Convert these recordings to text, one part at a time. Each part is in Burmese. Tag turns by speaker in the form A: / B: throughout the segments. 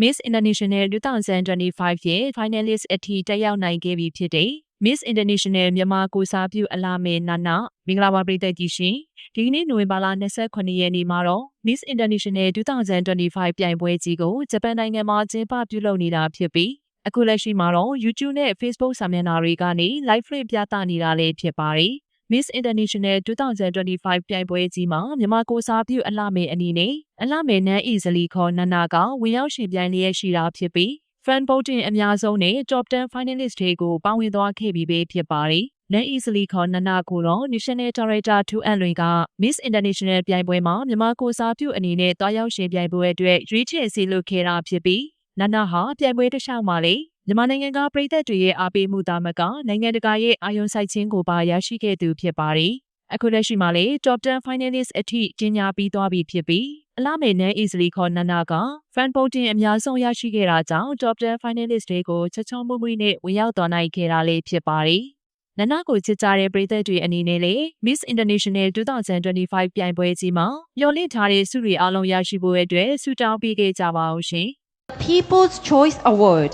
A: Miss International 2025ရဲ့ finalist အထိတက်ရောက်နိုင်ခဲ့ပြီဖြစ်တဲ့ Miss International မြန်မာကိုစားပြုအလားမေနာနာမင်္ဂလာပါပြည်သက်ကြီးရှင်ဒီကနေ့နိုဝင်ဘာလ29ရက်နေ့မှာတော့ Miss International 2025ပြိုင်ပွဲကြီးကိုဂျပန်နိုင်ငံမှာကျင်းပပြုလုပ်နေတာဖြစ်ပြီးအခုလက်ရှိမှာတော့ YouTube နဲ့ Facebook စာမျက်နှာတွေကနေ live feed ပြသနေတာလည်းဖြစ်ပါတယ် Miss International 2025ပြိုင်ပွဲကြီးမှာမြန်မာကိုစားပြုအလှမေအနေနဲ့အလှမေနန်းအီဇလီခေါ်နန္နာကဝင်ရောက်ရှင်ပြိုင်လျက်ရှိတာဖြစ်ပြီး fan voting အများဆုံးနဲ့ top 10 finalist တွေကိုပေါဝင်သွားခဲ့ပြီးပဲဖြစ်ပါတယ်။နန်းအီဇလီခေါ်နန္နာကိုတော့ National Director 2 and တွေက Miss International ပြိုင်ပွဲမှာမြန်မာကိုစားပြုအနေနဲ့တွားရောက်ရှင်ပြိုင်ပွဲအတွက်ရွေးချယ်စီလုပ်ခဲ့တာဖြစ်ပြီးနန္နာဟာပြိုင်ပွဲတစ်လျှောက်မှာလေ မြန်မာနိုင်ငံကပြည်သက်တွေရဲ့အားပေးမှုသားမကနိုင်ငံတကာရဲ့အာရုံစိုက်ခြင်းကိုပါရရှိခဲ့သူဖြစ်ပါတယ်။အခုလက်ရှိမှာလေ top 10 finalist အထိကျင်းညာပြီးသွားပြီဖြစ်ပြီးအလားမေနန်း easily ခေါ်နန္နာက fan voting အများဆုံးရရှိခဲ့တာကြောင့် top 10 finalist တွေကိုချက်ချုံမှုမှုနဲ့ဝင်ရောက်သွားနိုင်ခဲ့တာလေးဖြစ်ပါတယ်။နန္နာကိုချစ်ကြတဲ့ပြည်သက်တွေအနေနဲ့လေ Miss International 2025ပြိုင်ပွဲကြီးမှာမျှော်လင့်ထားတဲ့ဆုတွေအားလုံးရရှိဖို့အတွက်ဆုတောင်းပေးခဲ့ကြပါအောင်ရှင်။
B: People's Choice Award,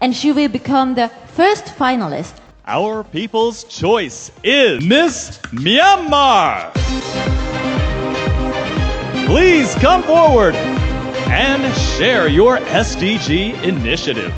B: and she will become the first finalist.
C: Our people's choice is Miss Myanmar. Please come forward and share your SDG initiative.